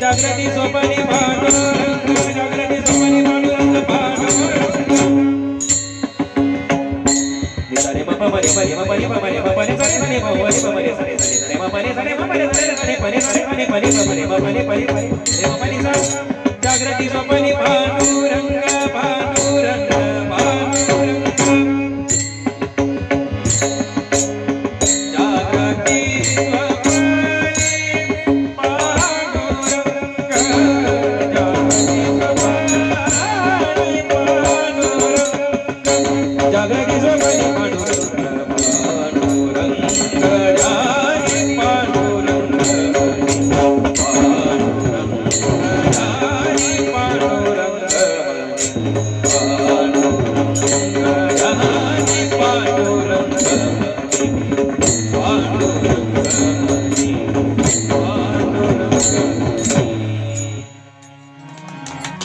जागृती सोपनी पांडुरंग जागृती सोपनी पांडुरंग पांडुरंग सरे म प रे प रे म प रे प रे प रे सरे सरे म प रे प रे सरे सरे सरे म प रे सरे म प रे सरे सरे प रे सरे प रे प रे प रे म प रे प रे प रे रे म प रे सा जागृती सोपनी पांडुरंग